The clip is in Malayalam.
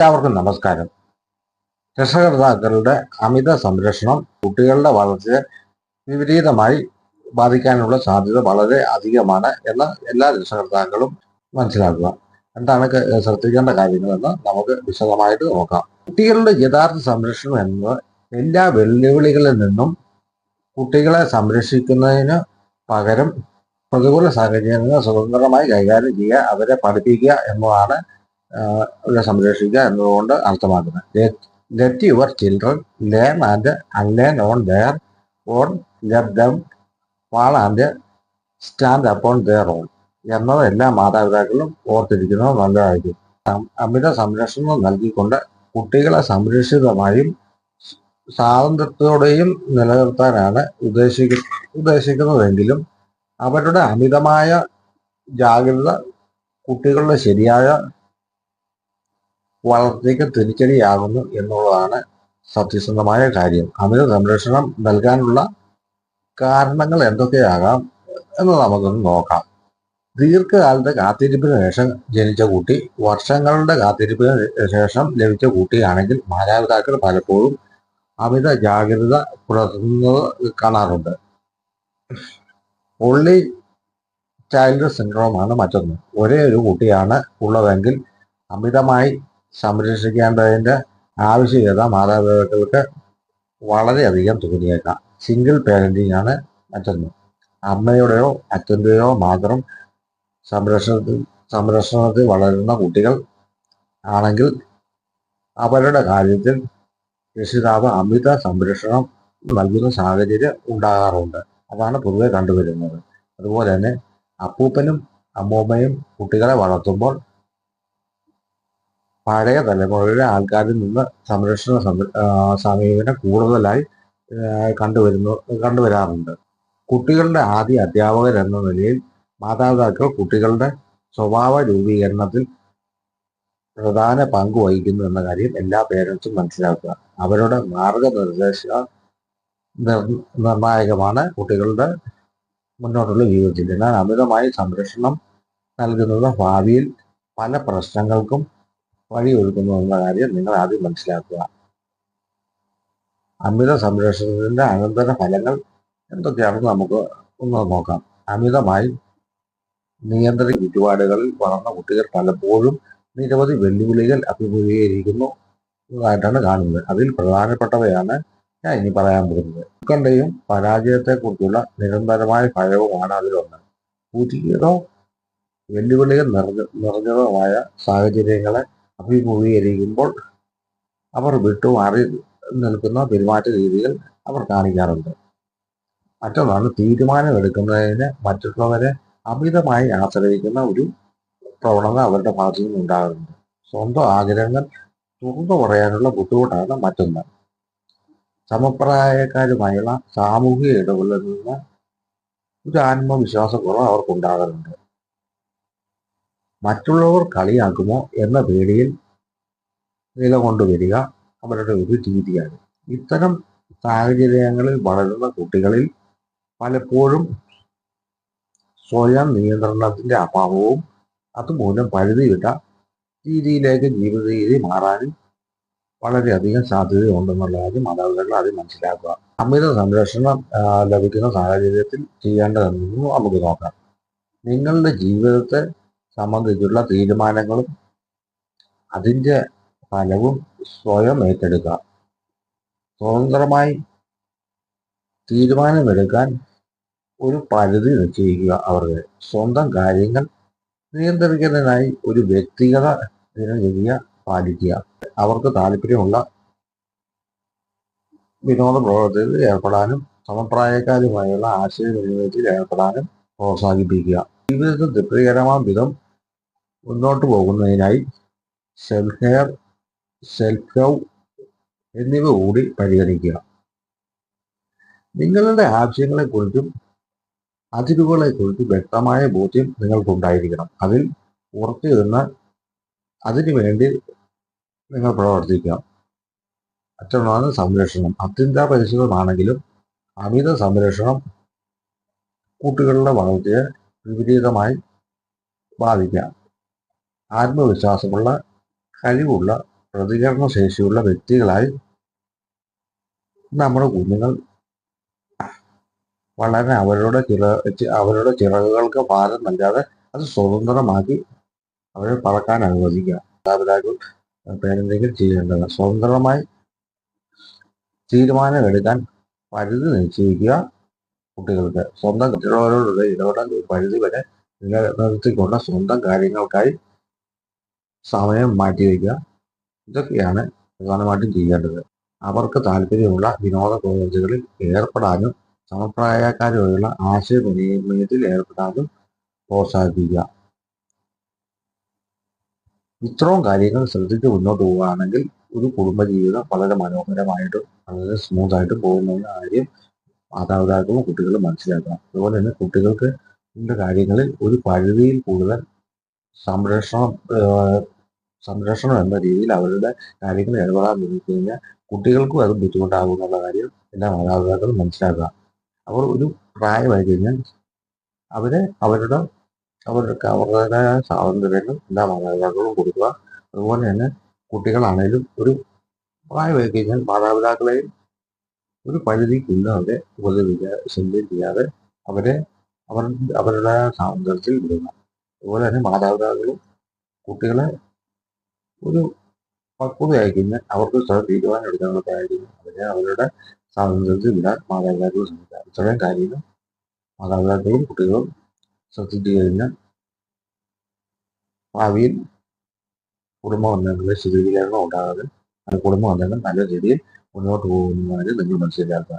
എല്ലാവർക്കും നമസ്കാരം. രക്ഷകർത്താക്കളുടെ അമിത സംരക്ഷണം കുട്ടികളുടെ വളർച്ചയെ വിപരീതമായി ബാധിക്കാനുള്ള സാധ്യത വളരെ അധികമാണ് എന്ന് എല്ലാ രക്ഷകർത്താക്കളും മനസ്സിലാക്കുക. എന്താണ് ശ്രദ്ധിക്കേണ്ട കാര്യങ്ങളെന്ന് നമുക്ക് വിശദമായിട്ട് നോക്കാം. കുട്ടികളുടെ യഥാർത്ഥ സംരക്ഷണം എന്നത് എല്ലാ വെല്ലുവിളികളിൽ നിന്നും കുട്ടികളെ സംരക്ഷിക്കുന്നതിന് പകരം പ്രതികൂല സാഹചര്യങ്ങൾ സ്വതന്ത്രമായി കൈകാര്യം ചെയ്യുക അവരെ പഠിപ്പിക്കുക എന്നതാണ് സംരക്ഷിക്കുക എന്നതുകൊണ്ട് അർത്ഥമാക്കുന്നത്. Let your children learn and unlearn on their own let them walk and stand upon their own എന്നത് എല്ലാ മാതാപിതാക്കളും ഓർത്തിരിക്കുന്നത് നല്ലതായിരിക്കും. അമിത സംരക്ഷണം നൽകിക്കൊണ്ട് കുട്ടികളെ സംരക്ഷിതമായും സ്വാതന്ത്ര്യത്തോടെയും നിലനിർത്താനാണ് ഉദ്ദേശിക്ക ഉദ്ദേശിക്കുന്നതെങ്കിലും അവരുടെ അമിതമായ ജാഗ്രത കുട്ടികളുടെ ശരിയായ വളർച്ചയ്ക്ക് തിരിച്ചടിയാകുന്നു എന്നുള്ളതാണ് സത്യസന്ധമായ കാര്യം. അതിന് സംരക്ഷണം നൽകാനുള്ള കാരണങ്ങൾ എന്തൊക്കെയാകാം എന്ന് നമുക്കൊന്ന് നോക്കാം. ദീർഘകാലത്തെ കാത്തിരിപ്പിന് ശേഷം ജനിച്ച കുട്ടി വർഷങ്ങളുടെ കാത്തിരിപ്പിന് ശേഷം ലഭിച്ച കുട്ടിയാണെങ്കിൽ മാതാപിതാക്കൾ പലപ്പോഴും അമിത ജാഗ്രത പുലർത്തുന്നത് കാണാറുണ്ട്. ഒള്ളി ചൈൽഡ് സിൻഡ്രോമാണ് മറ്റൊന്ന്. ഒരേ ഒരു കുട്ടിയാണ് ഉള്ളതെങ്കിൽ അമിതമായി സംരക്ഷിക്കേണ്ടതിന്റെ ആവശ്യകത മാതാപിതാക്കൾക്ക് വളരെയധികം തോന്നിയേക്കാം. സിംഗിൾ പാരന്റിംഗ് ആണ് മറ്റൊന്ന്. അമ്മയുടെയോ അച്ഛന്റെയോ മാത്രം സംരക്ഷണത്തിൽ സംരക്ഷണത്തിൽ വളരുന്ന കുട്ടികൾ ആണെങ്കിൽ അവരുടെ കാര്യത്തിൽ രക്ഷിതാവ് അമിത സംരക്ഷണം നൽകുന്ന സാഹചര്യം ഉണ്ടാകാറുണ്ട്. അതാണ് പൊതുവെ കണ്ടുവരുന്നത്. അതുപോലെ തന്നെ അപ്പൂപ്പനും അമ്മൂമ്മയും കുട്ടികളെ വളർത്തുമ്പോൾ പഴയ തലമുറയിലെ ആൾക്കാരിൽ നിന്ന് സംരക്ഷണ സമീപനം കൂടുതലായി കണ്ടുവരുന്നു കണ്ടുവരാറുണ്ട്. കുട്ടികളുടെ ആദ്യ അധ്യാപകർ എന്ന നിലയിൽ മാതാപിതാക്കൾ കുട്ടികളുടെ സ്വഭാവ രൂപീകരണത്തിൽ പ്രധാന പങ്ക് വഹിക്കുന്നു എന്ന കാര്യം എല്ലാ പേരൻസും മനസ്സിലാക്കുക. അവരുടെ മാർഗനിർദ്ദേശ നിർ- നിർണായകമാണ് കുട്ടികളുടെ മുന്നോട്ടുള്ള ജീവിതത്തിൽ എന്നാൽ അമിതമായി സംരക്ഷണം നൽകുന്നത് ഭാവിയിൽ പല പ്രശ്നങ്ങൾക്കും വഴിയൊരുക്കുന്നു എന്ന കാര്യം നിങ്ങൾ ആദ്യം മനസ്സിലാക്കുക. അമിത സംരക്ഷണത്തിന്റെ അനന്തര ഫലങ്ങൾ എന്തൊക്കെയാണെന്ന് നമുക്ക് ഒന്ന് നോക്കാം. അമിതമായി നിയന്ത്രിത ചുറ്റുപാടുകളിൽ വളർന്ന കുട്ടികൾ പലപ്പോഴും നിരവധി വെല്ലുവിളികൾ അഭിമുഖീകരിക്കുന്നു എന്നതായിട്ടാണ് കാണുന്നത്. അതിൽ പ്രധാനപ്പെട്ടവയാണ് ഞാൻ ഇനി പറയാൻ പോകുന്നത്. ഉത്കണ്ഠയും പരാജയത്തെക്കുറിച്ചുള്ള നിരന്തരമായ ഭയവുമാണ് അതിലൊന്ന്. പുതിയതോ വെല്ലുവിളികൾ നിറഞ്ഞ നിറഞ്ഞതുമായ സാഹചര്യങ്ങളെ അഭിമുഖീകരിക്കുമ്പോൾ അവർ വിട്ടുമാറി നിൽക്കുന്ന പെരുമാറ്റ രീതികൾ അവർ കാണിക്കാറുണ്ട്. മറ്റൊന്നാണ് തീരുമാനമെടുക്കുന്നതിന് മറ്റുള്ളവരെ അമിതമായി ആശ്രയിക്കുന്ന ഒരു പ്രവണത അവരുടെ ഭാഗത്തു നിന്നുണ്ടാകുന്നുണ്ട് സ്വന്തം ആഗ്രഹങ്ങൾ തുറന്നു പറയാനുള്ള ബുദ്ധിമുട്ടാണ് മറ്റൊന്ന്. സമപ്രായക്കാരുമായുള്ള സാമൂഹിക ഇടപെടലിൽ നിന്ന് ഒരു ആത്മവിശ്വാസക്കുറവ് അവർക്കുണ്ടാകാറുണ്ട്. മറ്റുള്ളവർ കളിയാക്കുമോ എന്ന പേടിയിൽ നിലകൊണ്ടുവരിക അവരുടെ ഒരു രീതിയാണ്. ഇത്തരം സാഹചര്യങ്ങളിൽ വളരുന്ന കുട്ടികളിൽ പലപ്പോഴും സ്വയം നിയന്ത്രണത്തിന്റെ അഭാവവും അതുമൂലം പഴുതിവിട്ട രീതിയിലേക്ക് ജീവിത രീതി മാറാനും വളരെയധികം സാധ്യതയുണ്ടെന്നുള്ള കാര്യം മാതാപിതാക്കൾ ആദ്യം മനസ്സിലാക്കുക. അമിത സംരക്ഷണം ലഭിക്കുന്ന സാഹചര്യത്തിൽ ചെയ്യേണ്ടതെന്ന് നമുക്ക് നോക്കാം. നിങ്ങളുടെ ജീവിതത്തെ സംബന്ധിച്ചുള്ള തീരുമാനങ്ങളും അതിന്റെ ഫലവും സ്വയം ഏറ്റെടുക്കുക സ്വതന്ത്രമായി തീരുമാനമെടുക്കാൻ ഒരു പരിധി നിശ്ചയിക്കുക അവർക്ക്. സ്വന്തം കാര്യങ്ങൾ നിയന്ത്രിക്കുന്നതിനായി ഒരു വ്യക്തിഗത ദിനചര്യ പാലിക്കുക. അവർക്ക് താല്പര്യമുള്ള വിനോദ പ്രവർത്തനത്തിൽ ഏർപ്പെടാനും സമപ്രായക്കാരുമായുള്ള ആശയവിനിമയത്തിൽ ഏർപ്പെടാനും പ്രോത്സാഹിപ്പിക്കുക. ജീവിതത്തിൽ തൃപ്തികരമായ വിധം മുന്നോട്ട് പോകുന്നതിനായി സെൽഫ് കെയർ സെൽഫ് ലവ് എന്നിവ കൂടി പരിഗണിക്കുക. നിങ്ങളുടെ ആവശ്യങ്ങളെക്കുറിച്ചും അതിരുകളെക്കുറിച്ചും വ്യക്തമായ ബോധ്യം നിങ്ങൾക്കുണ്ടായിരിക്കണം. അതിൽ ഉറച്ചു നിന്ന് അതിനുവേണ്ടി നിങ്ങൾ പ്രവർത്തിക്കാം മറ്റൊന്നാണ് സംരക്ഷണം. അത്യന്താപരിശിതമാണെങ്കിലും അമിത സംരക്ഷണം കുട്ടികളുടെ വളർച്ചയെ വിപരീതമായി ബാധിക്കാം. ആത്മവിശ്വാസമുള്ള കഴിവുള്ള പ്രതികരണ ശേഷിയുള്ള വ്യക്തികളായി നമ്മുടെ കുഞ്ഞുങ്ങൾ വളരെ അവരുടെ ചിറ അവരുടെ ചിറകുകൾക്ക് ഭാരം നൽകാതെ അത് സ്വതന്ത്രമാക്കി അവരെ പറക്കാൻ അനുവദിക്കുക. മാതാപിതാക്കൾ പേരെന്തെങ്കിലും ചെയ്യേണ്ടത് സ്വതന്ത്രമായി തീരുമാനമെടുക്കാൻ പരിധി നിശ്ചയിക്കുക കുട്ടികൾക്ക്. സ്വന്തം മറ്റുള്ളവരോടുള്ള ഇടപെടൽ പരിധി വരെ നിലനിർത്തിക്കൊണ്ട് സ്വന്തം കാര്യങ്ങൾക്കായി സമയം മാറ്റിവെക്കുക ഇതൊക്കെയാണ് പ്രധാനമായിട്ടും ചെയ്യേണ്ടത്. അവർക്ക് താല്പര്യമുള്ള വിനോദ കോളേജുകളിൽ ഏർപ്പെടാനും സമപ്രായക്കാരുമായുള്ള ആശയവിനിമയത്തിൽ ഏർപ്പെടാനും പ്രോത്സാഹിപ്പിക്കുക. ഇത്രയും കാര്യങ്ങൾ ശ്രദ്ധിച്ച് മുന്നോട്ട് പോവുകയാണെങ്കിൽ ഒരു കുടുംബജീവിതം വളരെ മനോഹരമായിട്ടും വളരെ സ്മൂത്ത് ആയിട്ട് പോകുന്ന കാര്യം മാതാപിതാക്കളും കുട്ടികളും മനസ്സിലാക്കണം. അതുപോലെ തന്നെ കുട്ടികൾക്ക് ഇതിന്റെ കാര്യങ്ങളിൽ ഒരു പരിധിയിൽ കൂടുതൽ സംരക്ഷണം സംരക്ഷണം എന്ന രീതിയിൽ അവരുടെ കാര്യങ്ങൾ ഇടപെടാൻ നോക്കി കഴിഞ്ഞാൽ കുട്ടികൾക്കും അത് ബുദ്ധിമുട്ടാകും എന്നുള്ള കാര്യം എല്ലാ മാതാപിതാക്കളും മനസ്സിലാക്കുക. അവർ ഒരു പ്രായമായി കഴിഞ്ഞാൽ അവരെ അവരുടെ അവരുടെ അവരുടേതായ സ്വാതന്ത്ര്യങ്ങൾ എല്ലാ മാതാപിതാക്കളും കൊടുക്കുക. അതുപോലെ തന്നെ കുട്ടികളാണേലും ഒരു പ്രായമായി കഴിഞ്ഞാൽ മാതാപിതാക്കളെയും ഒരു പരിധിക്കുള്ള അവരെ ഉപദ്രവിക്കാതെ ശല്യം ചെയ്യാതെ അവരെ അവർ അവരുടെ സ്വാതന്ത്ര്യത്തിൽ വിടുക. അതുപോലെ തന്നെ മാതാപിതാക്കളും കുട്ടികളെ ഒരു പക്വതയായി അവർക്ക് സ്വയം തീരുമാനമെടുക്കാനുള്ള കാര്യം അതിനെ അവരുടെ സ്വാതന്ത്ര്യത്തിൽ വിടാൻ മാതാപിതാക്കൾ ശ്രമിക്കുക. ഇത്രയും കാര്യങ്ങൾ മാതാപിതാക്കളും കുട്ടികളും ശ്രദ്ധിച്ചു കഴിഞ്ഞാൽ ഭാവിയിൽ കുടുംബ ബന്ധങ്ങളിൽ സ്ഥിരീകരണം ഉണ്ടാകാതെ കുടുംബ ബന്ധങ്ങൾ നല്ല രീതിയിൽ മുന്നോട്ട് പോകുന്നതിന് നിങ്ങൾ മനസ്സിലാക്കുക.